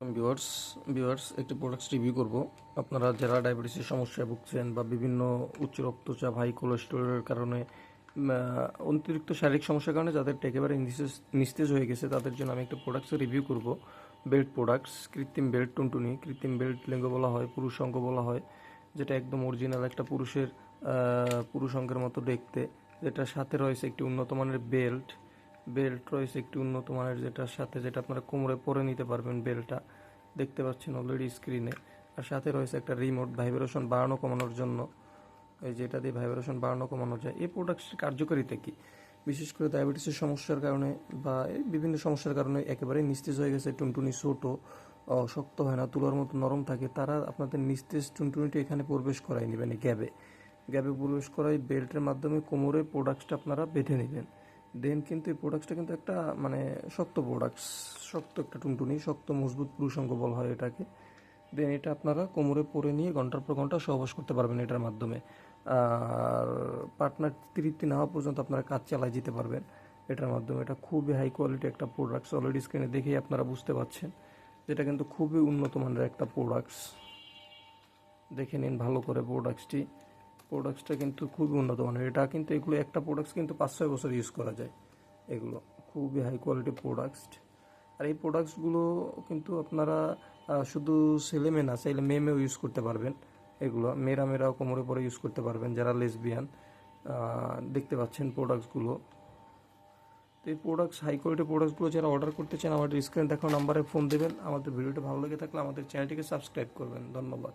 Viewers viewers একটি products review করব। আপনারা যারা ডায়াবেটিসের সমস্যায় ভুগছেন বা বিভিন্ন উচ্চ রক্তচাপ হাই কোলেস্টেরলের কারণে অতিরিক্ত শারীরিক সমস্যার কারণে যাদের একেবারে নিস্তেজ হয়ে গেছে, তাদের জন্য আমি একটা প্রোডাক্টস রিভিউ করব। বেল্ট প্রোডাক্টস কৃত্রিম বেল্ট টুনটুনি, কৃত্রিম বেল্ট লিঙ্গ বলা হয়, পুরুষ অঙ্গ বলা হয়, যেটা একদম অরিজিনাল একটা পুরুষের পুরুষ অঙ্গের মতো দেখতে যেটা সাথে রয়েছে একটি উন্নত মানের বেল্ট বেল্ট রয়েছে একটি উন্নত মানের যেটার সাথে যেটা আপনারা কোমরে পরে নিতে পারবেন বেল্টটা। দেখতে পাচ্ছেন অলরেডি স্ক্রিনে আর সাথে রয়েছে একটা রিমোট ভাইব্রেশন বাড়ানো কমানোর জন্য। এই যেটা দিয়ে ভাইব্রেশন বাড়ানো কমানো যায়। এই প্রোডাক্টটির কার্যকারিতা কি? বিশেষ করে ডায়াবেটিসের সমস্যার কারণে বা বিভিন্ন সমস্যার কারণে একেবারে নিস্তেজ হয়ে গেছে টুনটুনি ছোটো শক্ত হয় না, তুলার মতো নরম থাকে। তারা আপনাদের নিস্তেজ টুনটুনিটি এখানে প্রবেশ করাই নেবেন গ্যাবে গ্যাবে প্রবেশ করাই বেল্টের মাধ্যমে কোমরে প্রোডাক্টসটা আপনারা বেঁধে নেবেন। দেন কিন্তু এই প্রোডাক্টসটা কিন্তু একটা মানে শক্ত প্রোডাক্টস শক্ত একটা টুনটুনি, শক্ত, মজবুত পুরুষঙ্গ বলা হয় এটাকে। দেন এটা আপনারা কোমরে পরে নিয়ে ঘণ্টার পর ঘণ্টা সহবাস করতে পারবেন এটার মাধ্যমে। আর পার্টনার তৃপ্তি না হওয়া পর্যন্ত আপনারা কাজ চালাই যেতে পারবেন এটার মাধ্যমে। এটা খুবই হাই কোয়ালিটি একটা প্রোডাক্টস অলরেডি স্ক্রিনে দেখেই আপনারা বুঝতে পারছেন যেটা কিন্তু খুবই উন্নত মানের একটা প্রোডাক্টস দেখে নিন ভালো করে প্রোডাক্টসটি প্রোডাক্টসটা কিন্তু খুবই উন্নত মানের। এটা কিন্তু এগুলো একটা প্রোডাক্টস কিন্তু পাঁচ ছয় বছর ইউজ করা যায়। এগুলো খুবই হাই কোয়ালিটি প্রোডাক্টস আর এই প্রোডাক্টসগুলো কিন্তু আপনারা শুধু ছেলে মেয়ে না, চাইলে মেয়ে মেয়েও ইউজ করতে পারবেন এগুলো। মেয়েরা মেয়েরাও কোমরে পরে ইউজ করতে পারবেন, যারা লেসবিয়ান দেখতে পাচ্ছেন প্রোডাক্টসগুলো তো এই প্রোডাক্টস হাই কোয়ালিটি প্রোডাক্টসগুলো যারা অর্ডার করতে চান, আমাদের স্ক্রিন দেখানো নাম্বারে ফোন দেবেন। আমাদের ভিডিওটা ভালো লেগে থাকলে আমাদের চ্যানেলটিকে সাবস্ক্রাইব করবেন। ধন্যবাদ।